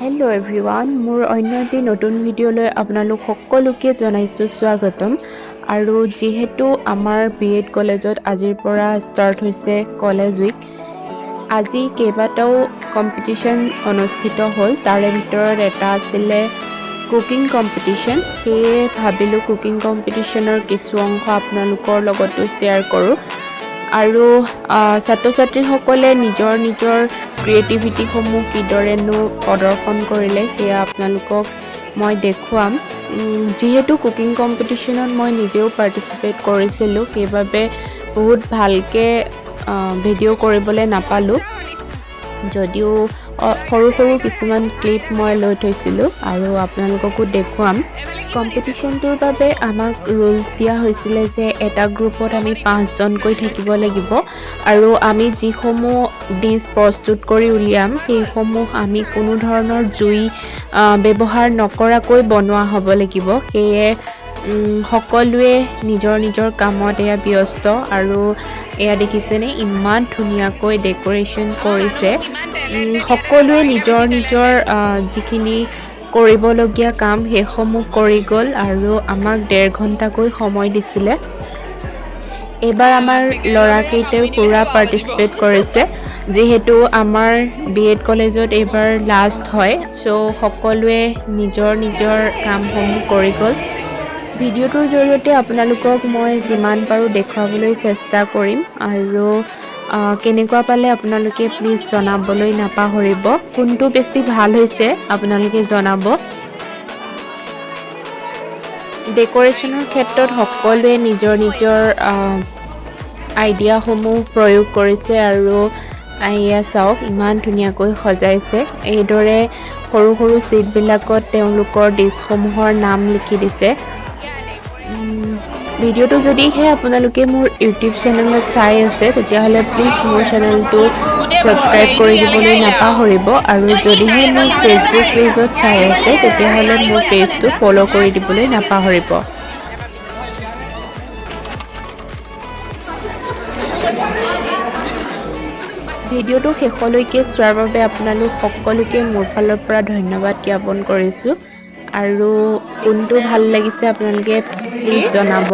Hello everyone মোৰ অন্য এটি নতুন ভিডিঅ'লৈ আপোনালোক সকলোকে জনাইছোঁ স্বাগতম। আৰু যিহেতু আমাৰ বি এড কলেজত আজিৰ পৰা ষ্টাৰ্ট হৈছে কলেজ উইক আজি কেইবাটাও কম্পিটিশ্যন অনুষ্ঠিত হ'ল। তাৰে ভিতৰত এটা আছিলে কুকিং কম্পিটিশ্যন সেয়ে ভাবিলোঁ কুকিং কম্পিটিশ্যনৰ কিছু অংশ আপোনালোকৰ লগতো শ্বেয়াৰ কৰোঁ। আৰু ছাত্ৰ ছাত্ৰীসকলে নিজৰ নিজৰ ক্ৰিয়েটিভিটিসমূহ কিদৰেনো প্ৰদৰ্শন কৰিলে, সেয়া আপোনালোকক মই দেখুৱাম। যিহেতু কুকিং কম্পিটিশ্যনত মই নিজেও পাৰ্টিচিপেট কৰিছিলোঁ, সেইবাবে বহুত ভালকৈ ভিডিঅ' কৰিবলৈ নাপালোঁ। যদিও সৰু সৰু কিছুমান ক্লিপ মই লৈ থৈছিলোঁ আৰু আপোনালোককো দেখুৱাম। কম্পিটিশ্যনটোৰ বাবে আমাক ৰুলছ দিয়া হৈছিলে যে এটা গ্ৰুপত আমি পাঁচজনকৈ থাকিব লাগিব আৰু আমি যিসমূহ ডিছ প্ৰস্তুত কৰি উলিয়াম সেইসমূহ আমি কোনো ধৰণৰ জুই ব্যৱহাৰ নকৰাকৈ বনোৱা হ'ব লাগিব। সেয়ে সকলোৱে নিজৰ নিজৰ কামত এয়া ব্যস্ত আৰু এয়া দেখিছেনে ইমান ধুনীয়াকৈ ডেক'ৰেশ্যন কৰিছে। সকলোৱে নিজৰ নিজৰ যিখিনি কৰিবলগীয়া কাম সেইসমূহ কৰি গ'ল আৰু আমাক ডেৰ ঘণ্টাকৈ সময় দিছিলে। এইবাৰ আমাৰ ল'ৰাকেইটাইও পূৰা পাৰ্টিচিপেট কৰিছে। যিহেতু আমাৰ বি এড কলেজত এইবাৰ লাষ্ট হয় চ' সকলোৱে নিজৰ নিজৰ কামসমূহ কৰি গ'ল। ভিডিঅ'টোৰ জৰিয়তে আপোনালোকক মই যিমান পাৰোঁ দেখুৱাবলৈ চেষ্টা কৰিম আৰু কেনেকুৱা পালে আপোনালোকে প্লিজ জনাবলৈ নাপাহৰিব। কোনটো বেছি ভাল হৈছে আপোনালোকে জনাব। ডেক'ৰেশ্যনৰ ক্ষেত্ৰত সকলোৱে নিজৰ নিজৰ আইডিয়াসমূহ প্ৰয়োগ কৰিছে আৰু এয়া চাওক ইমান ধুনীয়াকৈ সজাইছে। এইদৰে সৰু সৰু ছিটবিলাকত তেওঁলোকৰ ডিছসমূহৰ নাম লিখি দিছে। ভিডিঅ'টো যদিহে আপোনালোকে মোৰ ইউটিউব চেনেলত চাই আছে তেতিয়াহ'লে প্লিজ মোৰ চেনেলটো ছাবস্ক্ৰাইব কৰি দিবলৈ নাপাহৰিব। আৰু যদিহে মোৰ ফেচবুক পেজত চাই আছে তেতিয়াহ'লে মোৰ পেজটো ফ'ল' কৰি দিবলৈ নাপাহৰিব। ভিডিঅ'টো শেষলৈকে চোৱাৰ বাবে আপোনালোক সকলোকে মোৰ ফালৰ পৰা ধন্যবাদ জ্ঞাপন কৰিছোঁ। আৰু কোনটো ভাল লাগিছে আপোনালোকে প্লিজ জনাব।